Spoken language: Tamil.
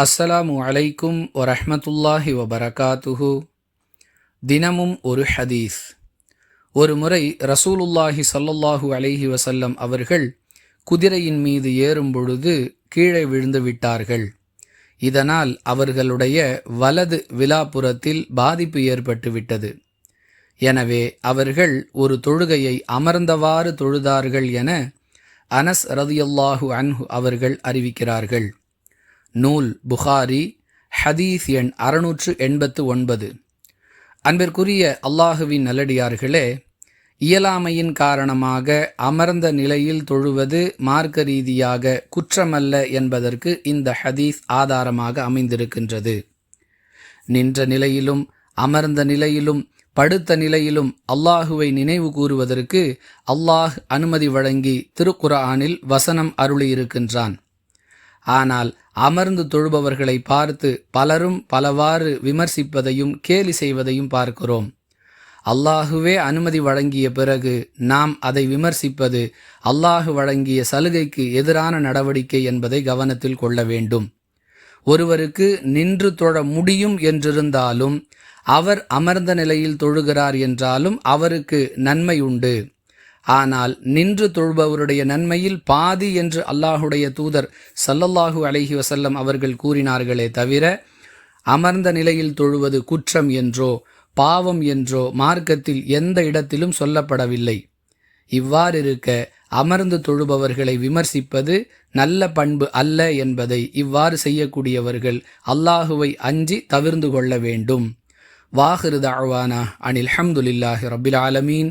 அஸ்ஸலாமு அலைக்கும் வரஹ்மத்துல்லாஹி வபரகாத்துஹு. தினமும் ஒரு ஹதீஸ். ஒரு முறை ரசூலுல்லாஹி சல்லுல்லாஹு அலைஹி வசல்லம் அவர்கள் குதிரையின் மீது ஏறும் பொழுது கீழே விழுந்து விட்டார்கள். இதனால் அவர்களுடைய வலது விலாப்புறத்தில் பாதிப்பு ஏற்பட்டுவிட்டது எனவே அவர்கள் ஒரு தொழுகையை அமர்ந்தவாறு தொழுதார்கள் என அனஸ் ரதியல்லாஹு அன்ஹு அவர்கள் அறிவிக்கிறார்கள். நூல் புகாரி ஹதீஸ் எண் அறுநூற்று எண்பத்து ஒன்பது. அன்பிற்குரிய அல்லாஹுவின் நல்லடியார்களே இயலாமையின் காரணமாக அமர்ந்த நிலையில் தொழுவது மார்க்க ரீதியாக குற்றமல்ல என்பதற்கு இந்த ஹதீஸ் ஆதாரமாக அமைந்திருக்கின்றது. நின்ற நிலையிலும் அமர்ந்த நிலையிலும் படுத்த நிலையிலும் அல்லாஹுவை நினைவு கூறுவதற்கு அல்லாஹ் அனுமதி வழங்கி திருக்குரானில் வசனம் அருளியிருக்கின்றான். ஆனால் அமர்ந்து தொழுபவர்களை பார்த்து பலரும் பலவாறு விமர்சிப்பதையும் கேலி செய்வதையும் பார்க்கிறோம். அல்லாஹுவே அனுமதி வழங்கிய பிறகு நாம் அதை விமர்சிப்பது அல்லாஹு வழங்கிய சலுகைக்கு எதிரான நடவடிக்கை என்பதை கவனத்தில் கொள்ள வேண்டும். ஒருவருக்கு நின்று தொழ முடியும் என்றிருந்தாலும் அவர் அமர்ந்த நிலையில் தொழுகிறார் என்றாலும் அவருக்கு நன்மை உண்டு. ஆனால் நின்று தொழுபவருடைய நன்மையில் பாதி என்று அல்லாஹுடைய தூதர் சல்லல்லாஹு அலஹி வசல்லம் அவர்கள் கூறினார்களே தவிர அமர்ந்த நிலையில் தொழுவது குற்றம் என்றோ பாவம் என்றோ மார்க்கத்தில் எந்த இடத்திலும் சொல்லப்படவில்லை. இவ்வாறிருக்க அமர்ந்து தொழுபவர்களை விமர்சிப்பது நல்ல பண்பு அல்ல என்பதை இவ்வாறு செய்யக்கூடியவர்கள் அல்லாஹுவை அஞ்சி தவிர்ந்து கொள்ள வேண்டும். வாஹிரு தாழ்வானா அனில் ஹம்துலில்லாஹி ரபில் ஆலமீன்.